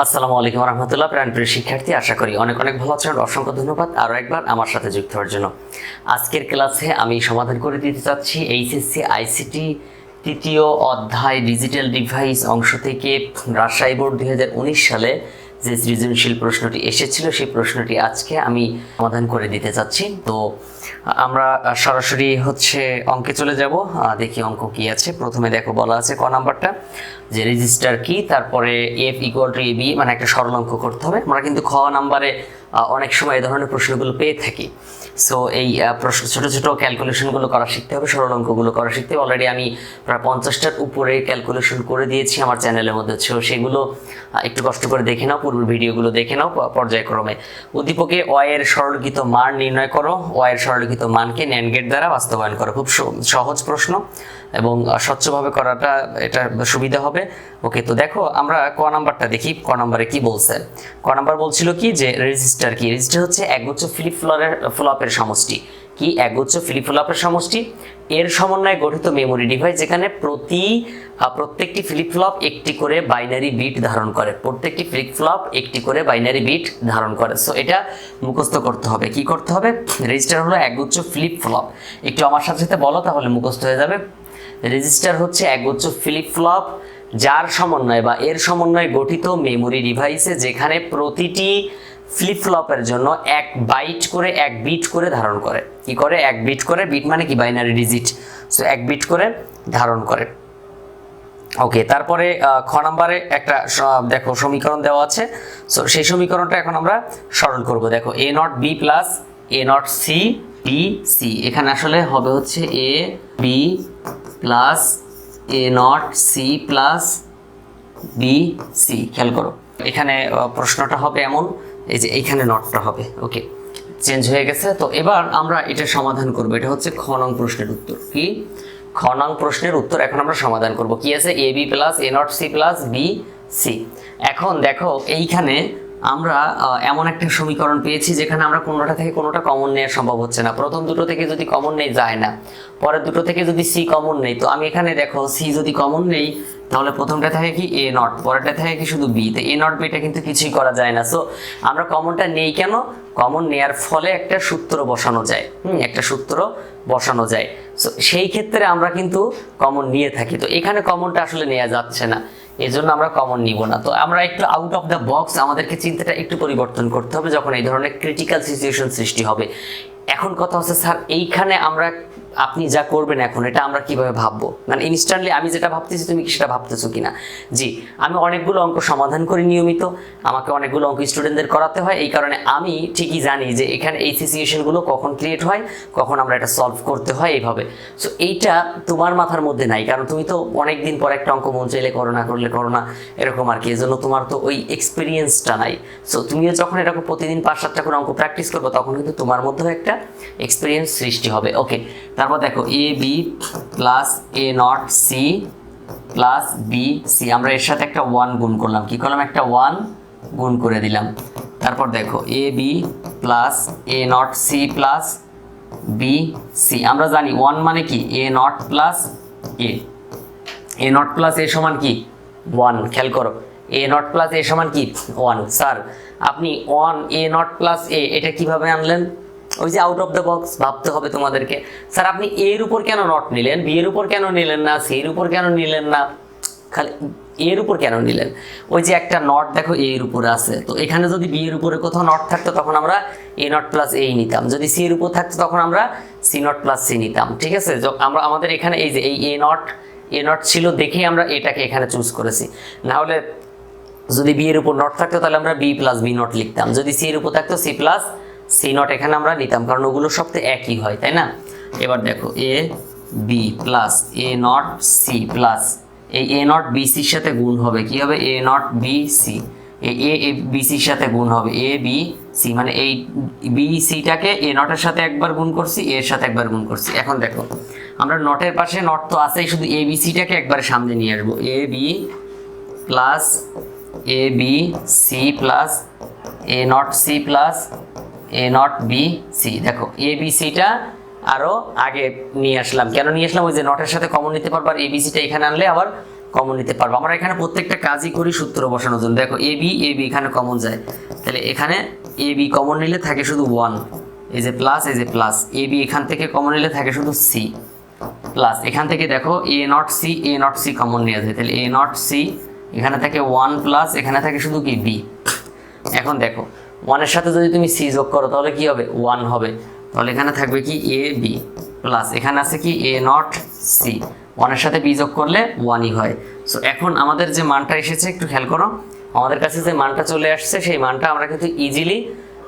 আসসালামু আলাইকুম রহমতুল্লাহ প্রাণপ্রিয় শিক্ষার্থী, আশা করি অনেক অনেক ভালো আছেন। অসংখ্য ধন্যবাদ আরও একবার আমার সাথে যুক্ত হওয়ার জন্য। আজকের ক্লাসে আমি সমাধান করে দিতে চাচ্ছি এইচএসসি, আইসিটি তৃতীয় অধ্যায় ডিজিটাল ডিভাইস অংশ থেকে রাজশাহী বোর্ড দুই হাজার উনিশ সালে যে সৃজনশীল প্রশ্নটি এসেছিল, সেই প্রশ্নটি আজকে আমি সমাধান করে দিতে চাচ্ছি। তো আমরা সরাসরি হচ্ছে অঙ্কে চলে যাব। দেখি অঙ্ক কি আছে। প্রথমে দেখো বলা আছে ক নাম্বারটা, যে রেজিস্টার কি তারপরে এফ ইকুয়াল টু বি মানে একটা সরল অঙ্ক করতে হবে। আমরা কিন্তু খ নাম্বারে অনেক সময় এই ধরনের প্রশ্নগুলো পেয়ে থাকি। সো এই প্রশ্ন, ছোটো ছোটো ক্যালকুলেশনগুলো করা শিখতে হবে, সরল অঙ্কগুলো করা শিখতে হবে। অলরেডি আমি প্রায় পঞ্চাশটার উপরে ক্যালকুলেশন করে দিয়েছি আমার চ্যানেলের মধ্যে। সো সেগুলো একটু কষ্ট করে দেখে নাও, পূর্বের ভিডিওগুলো দেখে নাও পর্যায়ক্রমে। উদ্দীপকে অয়ের সরলকৃত মান নির্ণয় করো। অয়ের সরলকৃত মানকে ন্যান গেট দ্বারা বাস্তবায়ন করা। খুব সহজ প্রশ্ন এবং স্বচ্ছভাবে করাটা এটা সুবিধা হবে। ওকে, তো দেখো আমরা ক নাম্বারটা দেখি, ক নাম্বারে কি বলছে। ক নাম্বার বলছিল কি যে রেজিস্টার কি? রেজিস্টার হচ্ছে একগুচ্ছ ফ্লিপ ফ্লপের ফ্লপের সমষ্টি। কি? একগুচ্ছ ফ্লিপ ফ্লপের সমষ্টি। এর সমন্বয়ে গঠিত মেমোরি ডিভাইস যেখানে প্রতি প্রত্যেকটি ফ্লিপ ফ্লপ একটি করে বাইনারি বিট ধারণ করে। প্রত্যেকটি ফ্লিপ ফ্লপ একটি করে বাইনারি বিট ধারণ করে। সো এটা মুখস্থ করতে হবে। কি করতে হবে? রেজিস্টার হলো একগুচ্ছ ফ্লিপ ফ্লপ একটু আমার সাথে সাথে বলো, তাহলে মুখস্থ হয়ে যাবে। রেজিস্টার হচ্ছে একগুচ্ছ ফ্লিপ ফ্লপ যার সমন্বয় বা এর সমন্বয়ে গঠিত মেমোরি ডিভাইসে যেখানে প্রতিটি ফ্লিপ ফ্লপের জন্য এক বাইট করে, এক বিট করে ধারণ করে। কি করে? এক বিট করে, বিট মানে কি? বাইনারি ডিজিট সো এক বিট করে ধারণ করে। ওকে তারপরে খ নাম্বারে একটা দেখো, সমীকরণ দেওয়া আছে। সো সেই সমীকরণটা এখন আমরা সরল করব। দেখো A not B plus A not C B C এখানে আসলে হবে হচ্ছে A B plus A not C plus B C খেয়াল করো। এখানে প্রশ্নটা হবে এমন এই যে এইখানে নটটা হবে ওকে চেঞ্জ হয়ে গেছে, তো এবার আমরা এটা সমাধান করব। এটা হচ্ছে খ নং প্রশ্নের উত্তর, কি? খ নং প্রশ্নের উত্তর এখন আমরা সমাধান করব। কি আছে? A B plus A not C plus B C এখন দেখো, এইখানে আমরা এমন একটা সমীকরণ পেয়েছি যেখানে আমরা কোনোটা থেকে কোনোটা কমন নেওয়া সম্ভব হচ্ছে না। প্রথম দুটো থেকে যদি কমন নেই, যায় না। পরের দুটো থেকে যদি সি কমন নেই, তো আমি এখানে দেখো সি যদি কমন নেই তাহলে প্রথমটা থাকে কি এ নট পরেরটা থাকে কি শুধু বি তো এ নট বিটা কিন্তু কিছুই করা যায় না। সো আমরা কমনটা নেই কেন? কমন নেয়ার ফলে একটা সূত্র বসানো যায়। হুম, একটা সূত্র বসানো যায়। সো সেই ক্ষেত্রে আমরা কিন্তু কমন নিয়ে থাকি। তো এখানে কমনটা আসলে নেওয়া যাচ্ছে না। এই জন্য আমরা কমন নিব না। তো আমরা একটু আউট অফ দ্য বক্স আমাদেরকে চিন্তাটা একটু পরিবর্তন করতে হবে যখন এই ধরনের ক্রিটিক্যাল সিচুয়েশন সৃষ্টি হবে। এখন কথা হচ্ছে, স্যার, এইখানে আমরা আপনি যা করবেন এখন, এটা আমরা কীভাবে ভাববো? মানে ইনস্ট্যান্টলি আমি যেটা ভাবতেছি, তুমি সেটা ভাবতেছো কিনা? জি, আমি অনেকগুলো অঙ্ক সমাধান করি নিয়মিত। আমাকে অনেকগুলো অঙ্ক স্টুডেন্টদের করাতে হয়। এই কারণে আমি ঠিকই জানি যে এখানে এই সিচুয়েশনগুলো কখন ক্রিয়েট হয়, কখন আমরা এটা সলভ করতে হয় এইভাবে। সো এইটা তোমার মাথার মধ্যে নাই। কারণ তুমি তো অনেক দিন পর একটা অঙ্ক মন চাইলে করো না, করলে করো না, এরকম আর কি। এজন্য তোমার তো ওই এক্সপিরিয়েন্সটা নাই। সো তুমিও যখন এরকম প্রতিদিন পাঁচ সাতটা করে অঙ্ক প্র্যাকটিস করব, তখন কিন্তু তোমার মধ্যেও একটা এক্সপিরিয়েন্স সৃষ্টি হবে। ওকে তারপর দেখো A B plus A not C plus B C আমরা এর সাথে একটা ওয়ান গুণ করলাম। কি করলাম? একটা ওয়ান গুণ করে দিলাম। তারপর দেখো A B plus A not C plus B C আমরা জানি ওয়ান মানে কি? A not plus A A not plus A সমান কি? ওয়ান খেয়াল করো। এ নট প্লাস এ সমান কি? ওয়ান স্যার, আপনি one A not plus A এটা কীভাবে আনলেন? ওই যে আউট অফ দ্য বক্স ভাবতে হবে তোমাদেরকে। স্যার, আপনি এর উপর কেন নট নিলেন? বি এর উপর কেন নিলেন না? সি এর উপর কেন নিলেন না? খালি এর উপর কেন নিলেন? ওই যে একটা নট দেখো এ এর উপরে আছে। তো এখানে যদি বি এর উপরে কোথাও নট থাকতো, তখন আমরা এ নট প্লাস এই নিতাম। যদি সি এর উপর থাকতো, তখন আমরা সি নট প্লাস সি নিতাম। ঠিক আছে? আমরা, আমাদের এখানে এই যে এই এ নট এ নট ছিল দেখেই আমরা এটাকে এখানে চুজ করেছি। না হলে যদি বি এর উপর নট থাকতো, তাহলে আমরা বি প্লাস বি নট লিখতাম। যদি সি এর উপর থাকতো সি প্লাস সি নট এখানে আমরা নিতাম, কারণ ওগুলো সব তো একই হয়, তাই না? এবার দেখো, A, B plus, A not C plus, এই এ নট বি সির সাথে গুণ হবে, কি হবে? A not B C A A B সির সাথে গুণ হবে, এ, বি, সি মানে এই বি সিটাকে এ নটের সাথে একবার গুণ করছি এর সাথে একবার গুণ করছি। এখন দেখো, আমরা নটের পাশে নট তো আছেই, শুধু এ, বি সিটাকে একবারে সামনে নিয়ে আসব, A, B plus, A, B, C plus, A not C plus A not B C দেখো এ বি সিটা আরও আগে নিয়ে আসলাম। কেন নিয়ে আসলাম? ওই যে নটের সাথে কমন নিতে পারব, আর এবিসিটা এখানে আনলে আবার কমন নিতে পারব। আমরা এখানে প্রত্যেকটা কাজই করি সূত্র বসানোর জন্য। দেখো এ বি এ বি এখানে কমন যায়। তাহলে এখানে এ বি কমন নিলে থাকে শুধু ওয়ান এই যে প্লাস এই যে প্লাস এ বি এখান থেকে কমন নিলে থাকে শুধু সি প্লাস এখান থেকে দেখো A not C A not C common নিয়ে যায় তাহলে এ নট সি এখানে থাকে ওয়ান প্লাস এখানে থাকে শুধু কি? বি এখন দেখো ওয়ানের সাথে যদি তুমি সি যোগ করো, তাহলে কি হবে? ওয়ান হবে। তাহলে এখানে থাকবে কি? A, B plus. এখানে আছে কি? A not C. ওয়ানের সাথে বি যোগ করলে ওয়ানই হয়। সো এখন আমাদের যে মানটা এসেছে, একটু খেয়াল করো। আমাদের কাছে যে মানটা চলে আসছে, সেই মানটা আমরা কিন্তু ইজিলি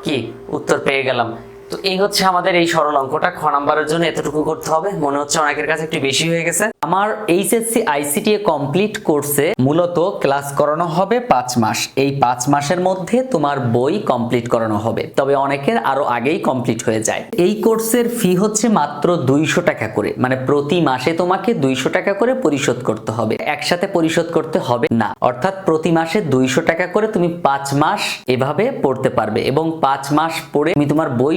কি? উত্তর পেয়ে গেলাম। তো এই হচ্ছে আমাদের এই সরল অঙ্কটা খ নাম্বারের জন্য এতটুকু করতে হবে। মনে হচ্ছে অনেকের কাছে একটু বেশি হয়ে গেছে। আমার এইচএসসি আইসিটি কমপ্লিট কোর্সে মূলত ক্লাস করানো হবে পাঁচ মাস। এই পাঁচ মাসের মধ্যে তোমার বই কমপ্লিট করানো হবে। তবে অনেকের আরও আগেই কমপ্লিট হয়ে যায়। এই কোর্সের ফি হচ্ছে মাত্র দুইশো টাকা করে। মানে প্রতি মাসে তোমাকে দুইশো টাকা করে পরিশোধ করতে হবে। একসাথে পরিশোধ করতে হবে না। অর্থাৎ প্রতি মাসে দুইশো টাকা করে তুমি পাঁচ মাস এভাবে পড়তে পারবে। এবং পাঁচ মাস পড়ে তুমি তোমার বই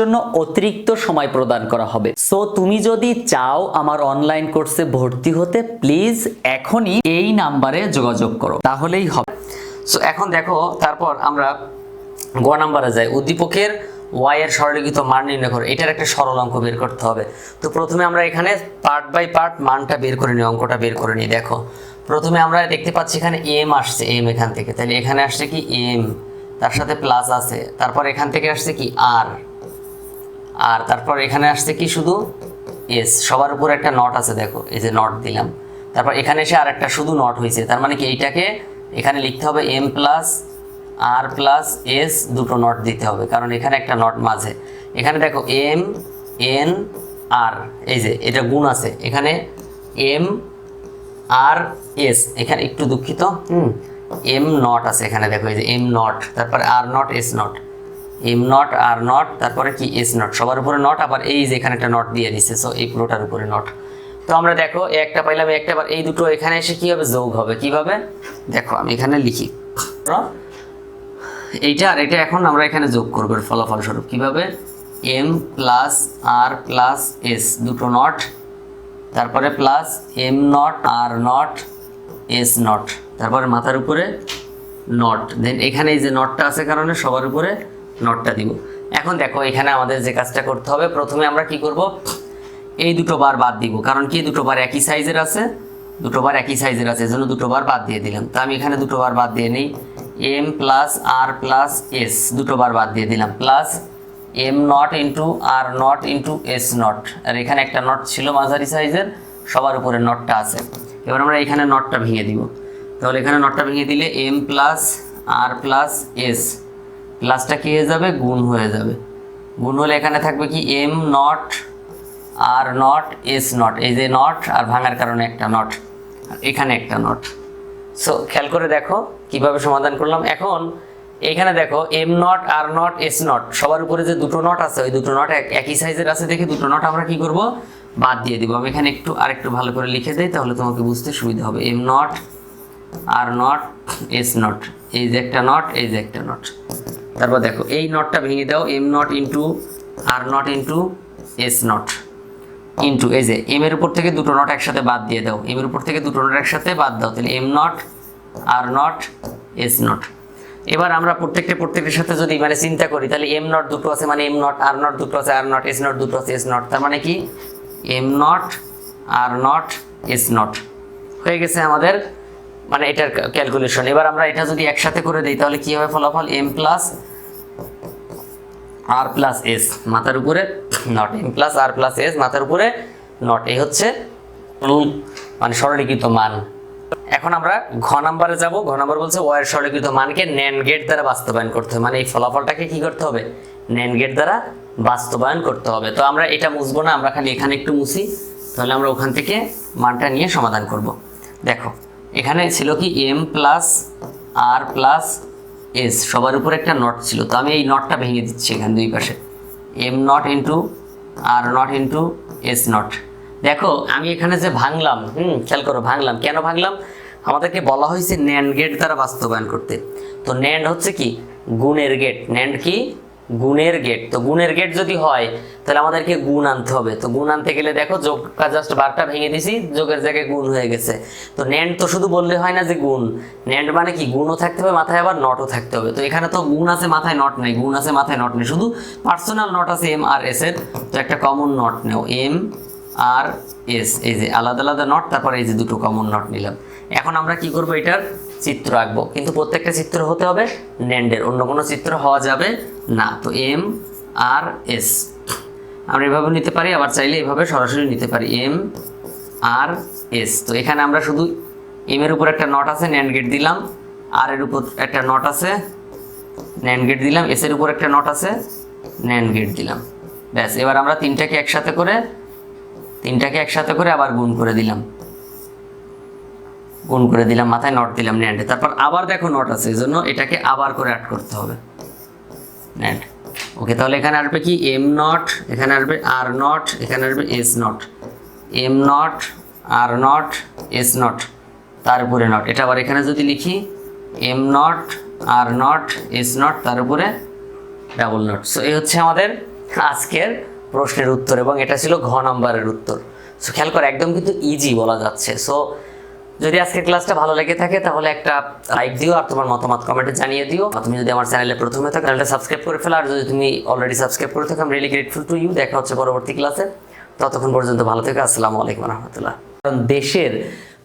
অতিরিক্ত সময় প্রদান করা হবে। সো তুমি যদি চাও আমার অনলাইন কোর্সে ভর্তি হতে প্লিজ এখনই এই নাম্বারে যোগাযোগ করো। তাহলেই হবে। সো এখন দেখো, তারপর আমরা গ নাম্বারে যাই। উদ্দীপকের ওয়াই এর সরলীকৃত মান নির্ণয় করো। এটার একটা সরল অঙ্ক বের করতে হবে। তো প্রথমে আমরা এখানে পার্ট বাই পার্ট মানটা বের করে নিই, অঙ্কটা বের করে নিই। দেখো, প্রথমে আমরা দেখতে পাচ্ছি এখানে এম আসছে এম এখান থেকে। তাহলে এখানে আসছে কি এম তার সাথে প্লাস আছে। তারপর এখান থেকে আসছে কি আর আর তারপর এখানে আসছে কি শুধু? এস সবার উপর একটা নট আছে, দেখো, এই যে নট দিলাম। তারপর এখানে এসে আর একটা শুধু নট হয়েছে, তার মানে কি এইটাকে এখানে লিখতে হবে M plus R plus S দুটো নট দিতে হবে, কারণ এখানে একটা নট মাঝে। এখানে দেখো এম এন আর এই যে, এটা গুণ আছে। এখানে এম আর এস এখানে একটু দুঃখিত, হুম? এম নট আছে এখানে, দেখো, এই যে এম নট তারপর R not S not M not R not তারপরে কি এস নট সবার উপরে নট আবার এই যে এখানে একটা নট দিয়ে দিছে সো এই পুরোটার উপরে নট তো আমরা দেখো একটা পাইলাম একটা, আবার এই দুটো এখানে এসে কি হবে? যোগ হবে। কীভাবে? দেখো, আমি এখানে লিখি। এইটা আর এটা এখন আমরা এখানে যোগ করব ফলাফল স্বরূপ। কীভাবে? M plus R plus S দুটো নট তারপরে plus M not R not S not তারপরে মাথার উপরে নট দেন এখানে এই যে নটটা আছে কারণে সবার উপরে নটটা দিব। এখন দেখো, এখানে আমাদের যে কাজটা করতে হবে, প্রথমে আমরা কি করব? এই দুটো বার বাদ দিব। কারণ কি, দুটো বার একই সাইজের আছে, দুটো বার একই সাইজের আছে, এজন্য দুটো বার বাদ দিয়ে দিলাম। তো আমি এখানে দুটো বার বাদ দিয়ে নিই। M plus R plus S দুটো বার বাদ দিয়ে দিলাম। Plus M not into R not into S not R এখানে একটা নট ছিল মাঝারি সাইজের, সবার উপরে নটটা আছে। এবার আমরা এখানে নটটা ভেঙে দিব। তাহলে এখানে নটটা ভেঙে দিলে M plus R plus S প্লাসটা কি হয়ে যাবে? গুণ হয়ে যাবে। গুণ হলে এখানে থাকবে কি? M not R not S not এই যে নট আর ভাঙার কারণে একটা নট আর এখানে একটা নট সো খেয়াল করে দেখো, কীভাবে সমাধান করলাম। এখন, এখানে দেখো M not R not S not সবার উপরে যে দুটো নট আছে, ওই দুটো নট একই সাইজের আছে দেখে দুটো নট আমরা কি করব? বাদ দিয়ে দিব। আমি এখানে একটু, আরেকটু ভালো করে লিখে দেই, তাহলে তোমাকে বুঝতে সুবিধা হবে। M not R not S not এই যে একটা নট এই যে একটা নট তারপর দেখো, এই নটটা ভেঙে দাও M not into R not into S not into এই যে এম এর উপর থেকে দুটো নট একসাথে বাদ দিয়ে দাও এম এর উপর থেকে দুটো নট একসাথে বাদ দাও, তাহলে M not R not S not এবার আমরা প্রত্যেকটা, প্রত্যেকটার সাথে যদি মানে চিন্তা করি, তাহলে এম নট দুটো আছে মানে এম নট আর নট দুটো আছে আর নট এস নট দুটো আছে এস নট তার মানে কি? M not R not S not হয়ে গেছে আমাদের মানে এটার ক্যালকুলেশন এবার আমরা এটা যদি একসাথে করে দিই, তাহলে কি হবে ফলাফল? M plus R plus S মাথার উপরে not M plus R plus S মাথার উপরে নট এই হচ্ছে মানে সরলীকৃত মান। এখন আমরা ঘ নাম্বারে যাব, ঘ নাম্বার বলছে ওয়ার সরলীকৃত মানকে ন্যান গেট দ্বারা বাস্তবায়ন করতে হবে মানে এই ফলাফলটাকে কি করতে হবে? ন্যান গেট দ্বারা বাস্তবায়ন করতে হবে। তো আমরা এটা মুছবো না, আমরা খালি এখানে একটু মুছি, তাহলে আমরা ওখান থেকে মানটা নিয়ে সমাধান করব। দেখো, এখানে ছিল কি M plus R plus S সবার উপরে একটা নট ছিল। তো আমি এই নটটা ভেঙে দিচ্ছি এখানে দুই পাশে। M not into R not into S not দেখো, আমি এখানে যে ভাঙলাম, হুম, খেয়াল করো, ভাঙলাম। কেন ভাঙলাম? আমাদেরকে বলা হয়েছে ন্যান্ড গেট দ্বারা বাস্তবায়ন করতে। তো ন্যান্ড হচ্ছে কি? গুণের গেট ন্যান্ড কি? গুণের গেট তো গুণের গেট যদি হয়, তাহলে আমাদেরকে গুণ আনতে হবে। তো গুণ আনতে গেলে দেখো যোগ জাস্ট বারটা ভেঙে দিছি, যোগের জায়গায় গুণ হয়ে গেছে। তো ন্যান্ড তো শুধু বললে হয় না যে গুণ। ন্যান্ড মানে কি? গুণও থাকতে হবে, মাথায় আবার নটও থাকতে হবে। তো এখানে তো গুণ আছে, মাথায় নট নেই। গুণ আছে, মাথায় নট নেই। শুধু পার্সোনাল নট আছে এম আর এস এর। তো একটা কমন নট নেও। এম আর এস এই যে আলাদা আলাদা নট তারপরে এই যে দুটো কমন নট নিলাম। এখন আমরা কি করব এটার? চিত্র আঁকবো কিন্তু প্রত্যেকটা চিত্র হতে হবে ন্যান্ডের অন্য কোনো চিত্র হওয়া যাবে না। তো এম আর এস। আমরা এভাবে নিতে পারি, আবার চাইলে এভাবে সরাসরি নিতে পারি। M R S. তো এখানে আমরা শুধু এম এর উপর একটা নট আছে ন্যান্ড গেট দিলাম। আর এর উপর একটা নট আছে ন্যান্ড গেট দিলাম। এস এর উপর একটা নট আছে ন্যান্ড গেট দিলাম। ব্যাস, এবার আমরা তিনটাকে একসাথে করে, তিনটাকে একসাথে করে আবার গুণ করে দিলাম। গুণ করে দিলাম, মাথায় নট দিলাম ন্যান্ডে তারপর আবার দেখো নট আছে এই জন্য এটাকে আবার করে অ্যাড করতে হবে। ন্যান্ড ওকে তাহলে এখানে আসবে কি? এম নট এখানে আসবে আর নট এখানে আসবে S not M not R not S not তার উপরে নট এটা আবার এখানে যদি লিখি M not R not S not তার উপরে ডাবল নট সো এই হচ্ছে আমাদের আজকের প্রশ্নের উত্তর, এবং এটা ছিল ঘ নম্বরের উত্তর। সো খেয়াল করে, একদম কিন্তু ইজি বলা যাচ্ছে। সো যদি আজকের ক্লাসটা ভালো লেগে থাকে, তাহলে একটা লাইক দিও আর তোমার মতামত কমেন্টে জানিয়ে দিও। আর তুমি যদি আমার চ্যানেলে প্রথমে থাকো চ্যানেলটা সাবস্ক্রাইব করে ফেলো। আর যদি তুমি অলরেডি সাবস্ক্রাইব করে থাকো আমি রিয়েলি গ্রেটফুল টু ইউ দেখা হচ্ছে পরবর্তী ক্লাসে ততক্ষণ পর্যন্ত ভালো থেকো। আসসালামু আলাইকুম রহমতুল্লাহ। কারণ দেশের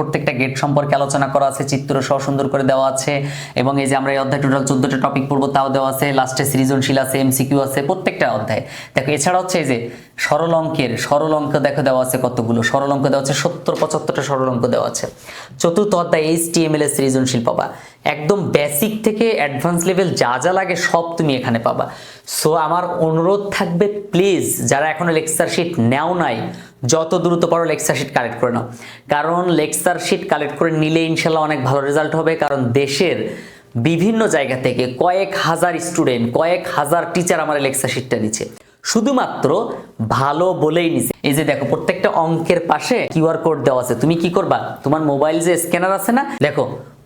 প্রত্যেকটা গেট সম্পর্কে আলোচনা করা আছে, চিত্র সহ সুন্দর করে দেওয়া আছে, এবং এই যে আমরা এই অধ্যায় টোটাল চোদ্দটা টপিক পড়ব তাও দেওয়া আছে লাস্টে সৃজনশীল আছে এমসিকিউ আছে, প্রত্যেকটা অধ্যায়। দেখো, এছাড়া হচ্ছে এই যে সরল অঙ্কের, সরল অঙ্ক দেখো দেওয়া আছে কতগুলো, সরল অঙ্ক দেওয়া আছে, সত্তর পঁচাত্তরটা সরল অঙ্ক দেওয়া আছে। চতুর্থ অধ্যায় এইচ টি এম এল এর সৃজনশীল পাবা। একদম বেসিক থেকে অ্যাডভান্স লেভেল যা যা লাগে সব তুমি এখানে পাবা। সো আমার অনুরোধ থাকবে প্লিজ যারা এখনও লেকচার শিট নেও নাই যত দ্রুত পারো লেকচার শিট কালেক্ট করে নাও। কারণ লেকচার শিট কালেক্ট করে নিলে ইনশাল্লাহ অনেক ভালো রেজাল্ট হবে। কারণ দেশের বিভিন্ন জায়গা থেকে কয়েক হাজার স্টুডেন্ট কয়েক হাজার টিচার আমার লেকচার শিটটা নিচ্ছে। শুধুমাত্র ভালো বলেই নিছে এই যে দেখো, প্রত্যেকটা অঙ্কের পাশে কিউআর কোড দেওয়া আছে। তুমি কি করবা? তোমার মোবাইল যে স্ক্যানার আছে না? দেখো